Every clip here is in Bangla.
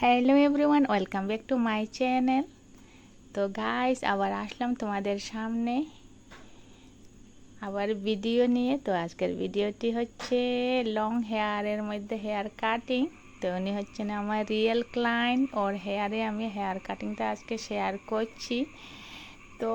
Hello everyone welcome back to my channel তো গাইস আবার আসলাম তোমাদের সামনে আবার ভিডিও নিয়ে। তো আজকের ভিডিওটি হচ্ছে লং হেয়ারের মধ্যে হেয়ার কাটিং তো উনি হচ্ছেন আমার রিয়েল ক্লায়েন্ট ওর হেয়ারে আমি হেয়ার কাটিংটা আজকে শেয়ার করছি। তো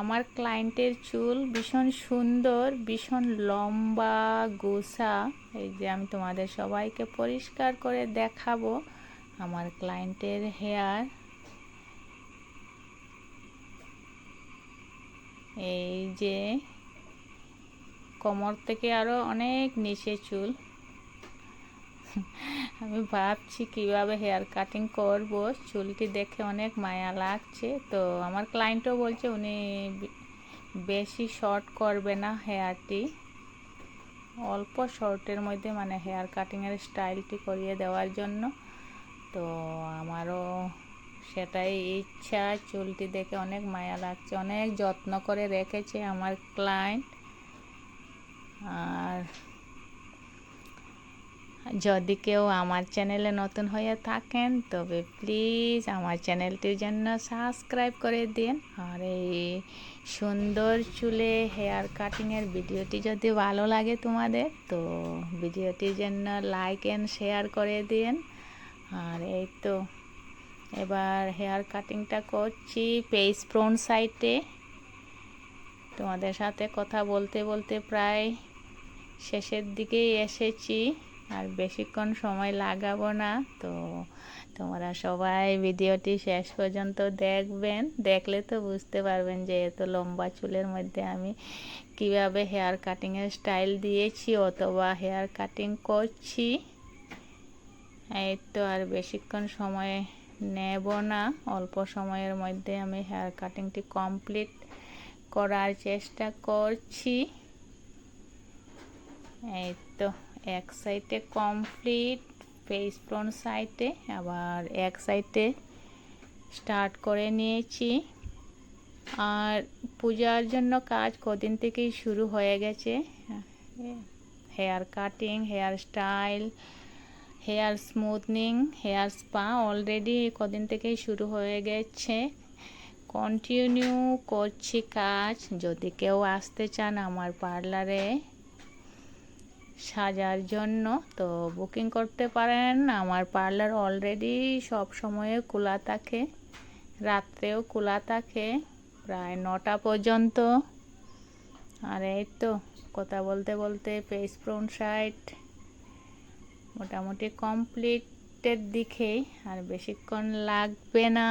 আমার ক্লায়েন্টের চুল ভীষণ সুন্দর, ভীষণ লম্বা গোসা এই যে আমি তোমাদের সবাইকে পরিষ্কার করে দেখাবো আমার ক্লায়েন্টের হেয়ার এই যে কোমর থেকে আরও অনেক নিচে চুল। আমি ভাবছি কীভাবে হেয়ার কাটিং করব। চুলটি দেখে অনেক মায়া লাগছে। তো আমার ক্লায়েন্টও বলছে উনি বেশি শর্ট করবে না হেয়ারটি অল্প শর্টের মধ্যে মানে হেয়ার কাটিংয়ের স্টাইলটি করিয়ে দেওয়ার জন্য। তো আমারও সেটাই ইচ্ছা। চুলটি দেখে অনেক মায়া লাগছে। অনেক যত্ন করে রেখেছে আমার ক্লায়েন্ট আর যদি কেউ আমার চ্যানেলে নতুন হয়ে থাকেন, তবে প্লিজ আমার চ্যানেলটির জন্য সাবস্ক্রাইব করে দিন। আর এই সুন্দর চুলে হেয়ার কাটিংয়ের ভিডিওটি যদি ভালো লাগে তোমাদের, তো ভিডিওটির জন্য লাইক অ্যান্ড শেয়ার করে দিন। আর এই তো, এবার হেয়ার কাটিংটা করছি পেস ফ্রন্ট সাইডে তোমাদের সাথে কথা বলতে বলতে প্রায় শেষের দিকেই এসেছি। আর বেশিক্ষণ সময় লাগাবো না। তো তোমরা সবাই ভিডিওটি শেষ পর্যন্ত দেখবেন। দেখলে তো বুঝতে পারবেন যে এত লম্বা চুলের মধ্যে আমি কীভাবে হেয়ার কাটিংয়ের স্টাইল দিয়েছি অথবা হেয়ার কাটিং করছি। এই তো আর বেশিক্ষণ সময় নেব না। অল্প সময়ের মধ্যে আমি হেয়ার কাটিংটি কমপ্লিট করার চেষ্টা করছি। এই তো। এক সাইডে কমপ্লিট ফেস ফ্রন্ট সাইডে আবার এক সাইডে স্টার্ট করে নিয়েছি। আর পূজার জন্য কাজ কদিন থেকেই শুরু হয়ে গেছে। Hair cutting hair style hair smoothing hair spa already কদিন থেকেই শুরু হয়ে গেছে। কন্টিনিউ করছি কাজ। যদি কেউ আসতে চান আমার পার্লারে সাজার জন্য। তো বুকিং করতে পারেন। আমার পার্লার অলরেডি সব সময়ে খোলা থাকে। রাত্রেও খোলা থাকে। প্রায় নটা পর্যন্ত। আর এই তো, কথা বলতে বলতে পেস ফ্রন্ট সাইড মোটামুটি কমপ্লিটের দিকে। আর বেশিক্ষণ লাগবে না।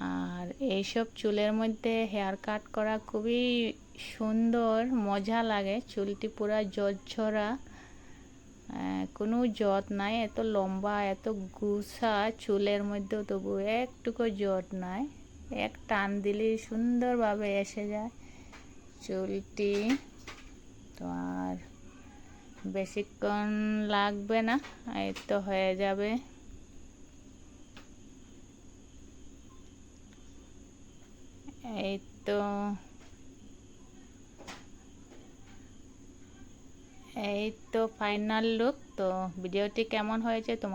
আর এইসব চুলের মধ্যে হেয়ার কাট করা খুবই সুন্দর, মজা লাগে। চুলটি পুরা ঝরঝরা। কোনো জট নাই, এত লম্বা, এত গুছা চুলের মধ্যেও, তবু একটুকু জট নাই। এক টান দিলেই সুন্দরভাবে এসে যায় চুলটি। তো আর বেশিক্ষণ লাগবে না, এই তো হয়ে যাবে। এই তো এই তো ফাইনাল লুক তো ভিডিওটি কেমন হয়েছে তোমার